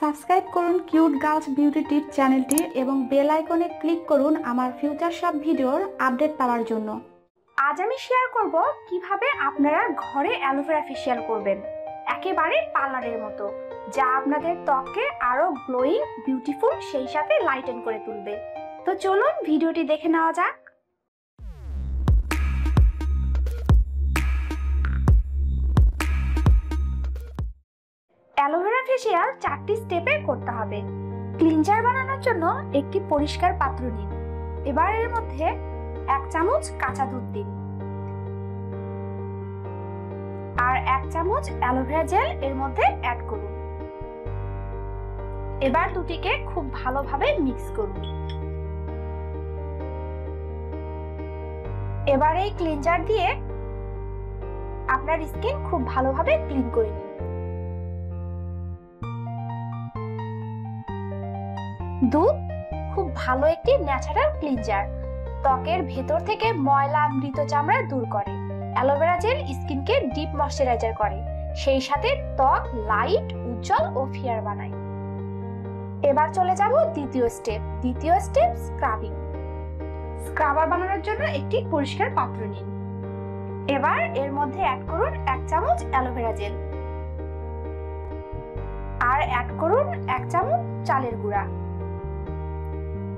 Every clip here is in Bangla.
সাবস্ক্রাইব করুন কিউট গার্লস বিউটি টিপ চ্যানেলটি এবং বেল আইকনে ক্লিক করুন আমার ফিউচার সব ভিডিওর আপডেট পাওয়ার জন্য। আজ আমি শেয়ার করব কীভাবে আপনারা ঘরে অ্যালোভেরা ফেশিয়াল করবেন, একেবারে পার্লারের মতো, যা আপনাদের ত্বককে আরও গ্লোয়িং বিউটিফুল সেই সাথে লাইটেন করে তুলবে। তো চলুন ভিডিওটি দেখে নেওয়া যাক। ফেশিয়াল চারটি স্টেপে করতে হবে। ক্লিনজার বানানোর জন্য একটি পরিষ্কার পাত্র নিন। এবার এর মধ্যে এক চামচ কাঁচা দুধ দিন। আর এক চামচ অ্যালোভেরা জেল এর মধ্যে অ্যাড করুন। এবার দুটিকে খুব ভালোভাবে মিক্স করুন। এবার এই ক্লিনজার দিয়ে আপনার স্কিন খুব ভালোভাবে ক্লিন করে নিন। দুধ খুব ভালো একটি ন্যাচারাল ক্লিনজার ত্বকের ভেতর থেকে ময়লা মৃত চামড়া দূর করে। অ্যালোভেরা জেল স্কিনকে ডিপ ময়শ্চারাইজার করে। সেই সাথে ত্বক লাইট উজ্জ্বল ও ফিয়ার বানায়। এবার চলে যাব দ্বিতীয় স্টেপ দ্বিতীয় স্টেপ স্ক্রাবিং স্ক্রাবার বানানোর জন্য একটি পরিষ্কার পাত্র নিন। এবার এর মধ্যে অ্যাড করুন এক চামচ অ্যালোভেরা জেল। আর অ্যাড করুন এক চামচ চালের গুঁড়া।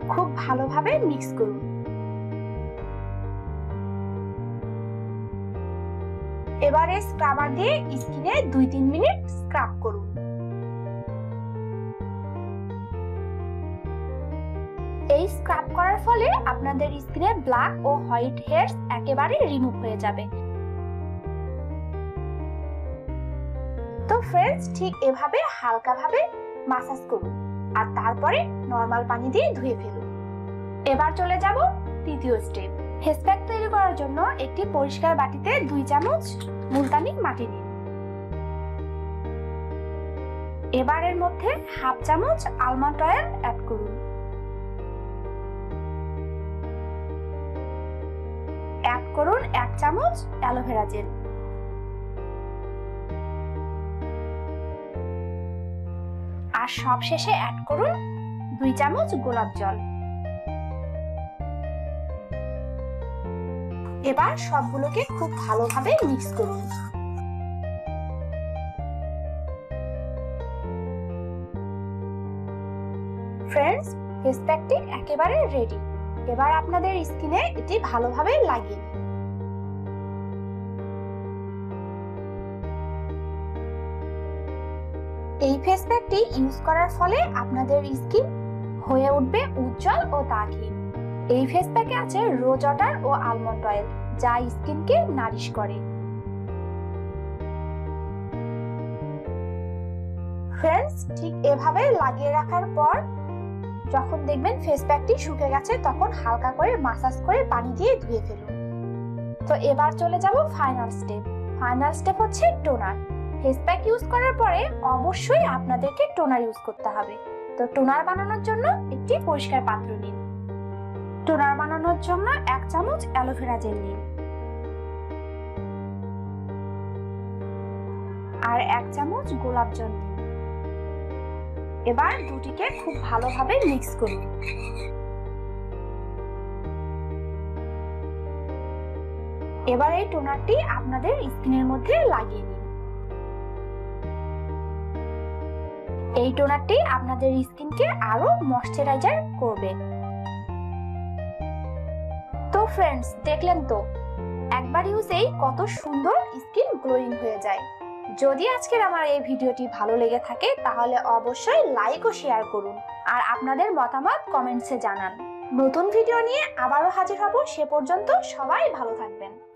খুব ভালোভাবে মিক্স করুন। এবারে স্ক্রাবার দিয়ে স্কিনে দুই তিন মিনিট স্ক্রাব করুন। এই স্ক্রাব করার ফলে আপনাদের স্কিনে ব্ল্যাক ও হোয়াইট হেয়ারস একেবারে রিমুভ হয়ে যাবে। তো ফ্রেন্ডস ঠিক এভাবে হালকাভাবে মাসাজ করুন। আর তারপরে নর্মাল পানি দিয়ে ধুয়ে ফেলুন। এবার চলে যাব তৃতীয় স্টেপ ফেস প্যাক তৈরি করার জন্য একটি পরিষ্কার বাটিতে দুই চামচ মুলতানি মাটি নিন। এবারের মধ্যে হাফ চামচ আলমন্ড অয়েল অ্যাড করুন। অ্যাড করুন এক চামচ অ্যালোভেরা জেল আর সব শেষে অ্যাড করুন দুই চামচ গোলাপ জল। এবার সবগুলোকে খুব ভালোভাবে মিক্স করুন। ফ্রেন্ডস ফেস প্যাকটি একেবারে রেডি এবার আপনাদের স্কিনে এটি ভালোভাবে লাগিয়ে দিন এই ফেস প্যাকটি ইউজ করার ফলে আপনাদের স্কিন হয়ে উঠবে উজ্জ্বল ও দাগহীন। এই ফেস প্যাকে আছে রোজ ওয়াটার ও আলমন্ড অয়েল যা স্কিনকে নারিশ করে। ফ্রেন্ডস ঠিক এভাবে লাগিয়ে রাখার পর যখন দেখবেন ফেস প্যাকটি শুকে গেছে, তখন হালকা করে মাসাজ করে পানি দিয়ে ধুয়ে ফেলুন। তো এবার চলে যাব ফাইনাল স্টেপ ফাইনাল স্টেপ হচ্ছে টোনার ফেস প্যাক ইউজ করার পরে অবশ্যই আপনাদেরকে টোনার ইউজ করতে হবে। তো টোনার বানানোর জন্য একটি পরিষ্কার পাত্র নিন। টোনার বানানোর জন্য এক চামচ অ্যালোভেরা জেল নিন। আর এক চামচ গোলাপ জল নিন। এবার দুটিকে খুব ভালোভাবে মিক্স করুন। এবার এই টোনারটি আপনাদের স্কিনের মধ্যে লাগিয়ে নিন। এই টোনারটি আপনাদের স্কিনকে আরও ময়শ্চারাইজার করবে। তো ফ্রেন্ডস দেখলেন তো, একবার ইউজেই কত সুন্দর স্কিন গ্লোয়িং হয়ে যায়। যদি আজকের আমার এই ভিডিওটি ভালো লেগে থাকে, তাহলে অবশ্যই লাইক ও শেয়ার করুন। আর আপনাদের মতামত কমেন্টসে জানান। নতুন ভিডিও নিয়ে আবারও হাজির হব, সে পর্যন্ত সবাই ভালো থাকবেন।